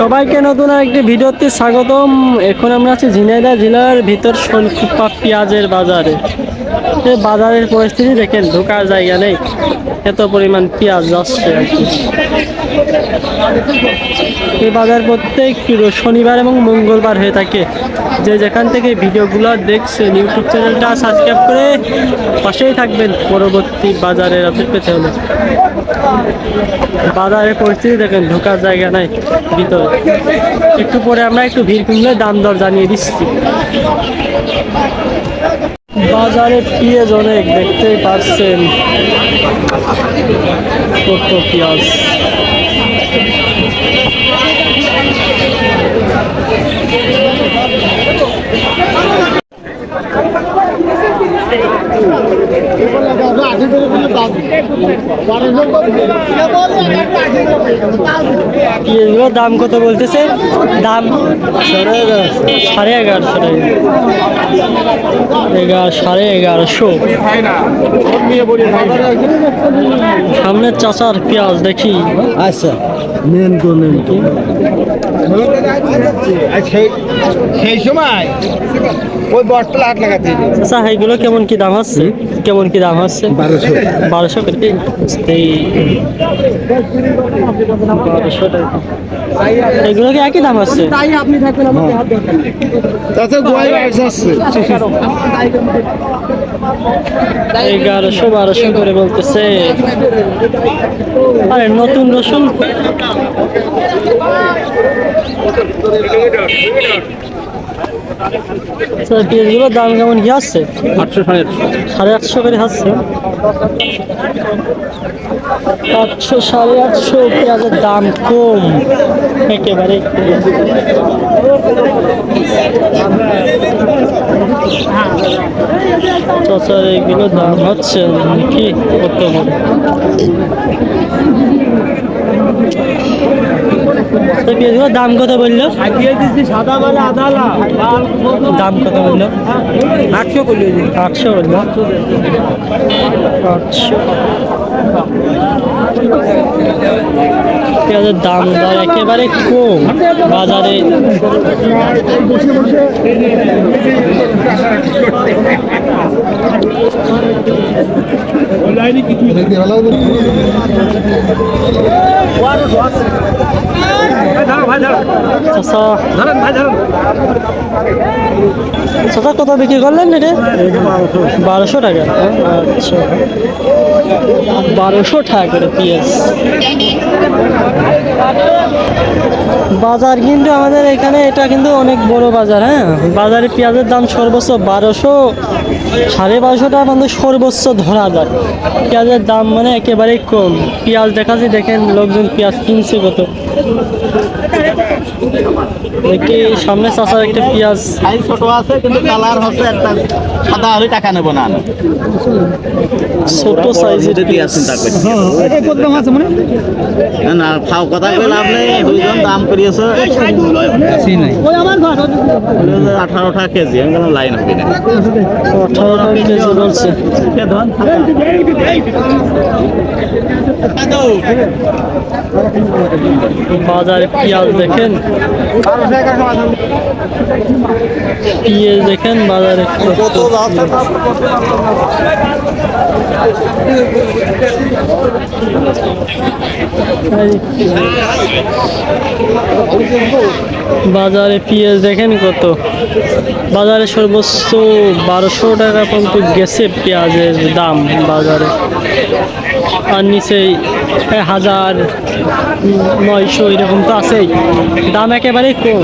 সবাইকে নতুন একটি ভিডিওতে স্বাগতম। এখন আমরা আছি ঝিনাইদা জেলার ভিতর শোলকুপা পেঁয়াজের বাজারে। বাজারের পরিস্থিতি দেখেন, ঢোকার জায়গা নেই। এত পরিমাণ পেঁয়াজ আসছে আর কি। এই বাজার প্রত্যেক শনিবার এবং মঙ্গলবার হয়ে থাকে। যে যেখান থেকে ভিডিওগুলো দেখছেন ইউটিউব চ্যানেলটা সাবস্ক্রাইব করে পাশেই থাকবেন। পরবর্তী বাজারের আপডেট পেতে হলে। বাজারের পরিস্থিতি দেখেন, ঢোকার জায়গা নাই, ভিতরে। একটু পরে আমরা একটু ভিড় কমলে দাম দর জানিয়ে দিচ্ছি। বাজারে পেঁয়াজ অনেক দেখতেই পাচ্ছেন কত পেঁয়াজ। পেঁয়াজগুলোর দাম কত বলতেছে? দাম সাড়ে এগারোশো টাকা। এগারো সাড়ে এগারোশো। সামনে চাচার পেঁয়াজ দেখি। আচ্ছা মেন মেন তো। সেই সেই সময় ওই বটল আট লাগাতে চাচা এগুলো কেমন কি দাম হচ্ছে কেমন কি দাম হচ্ছে? বারোশো। বারোশো করে এই বারোশো টাকা। এগুলো কি একই দাম হচ্ছে? আসছে। এগারোশো বারোশো করে বলতেছে। আরে নতুন রসুন? আচ্ছা, পেঁয়াজগুলোর দাম কেমন কি আসছে? আটশো সাড়ে সাড়ে আটশো করে হচ্ছে আটশো সাড়ে আটশো পেঁয়াজের দাম কম। একেবারে চাচার এগুলো দাম হচ্ছে কি কত করে তো পেঁয়াজগুলোর দাম কত বলল? দাম কত বলল? আটশো করলে আটশো বলল? আটশো পেঁয়াজের দাম দর একেবারে কম বাজারে। চাচা কত বিক্রি করলেন এটা বারোশো টাকা। আচ্ছা। বারোশো টাকা পেঁয়াজ বাজার কিন্তু আমাদের এখানে, এটা কিন্তু অনেক বড় বাজার হ্যাঁ? বাজারে পেঁয়াজের দাম সর্বোচ্চ বারোশো, সাড়ে বারোশো টাকা পর্যন্ত সর্বোচ্চ ধরা যায়। পেঁয়াজের দাম মানে একেবারেই কম। পেঁয়াজ দেখাচ্ছি, দেখেন, লোকজন পেঁয়াজ কিনছে কত। দেখি সামনে চাষার একটা পেঁয়াজ? সাইজ ছোট আছে কিন্তু কালার হচ্ছে একটা সাদা হলে টাকা নেব না ছোট সাইজের যদি আছেন তাকে না না ফাও কথা কই লাভ নেই দুইজন দাম করিয়েছে। আঠারো টাকা কেজি আমি বললাম লাইন হবে না। আঠারো টাকা কেজি বলছে। বাজারে পেঁয়াজ দেখেন। পেঁয়াজ দেখেন বাজারে বাজারে পেঁয়াজ দেখেন কত বাজারে সর্বোচ্চ বারোশো টাকা পর্যন্ত গেছে পেঁয়াজের দাম বাজারে আর নিচে হাজার নয়শো এরকম তো আছেই দাম একেবারেই কম।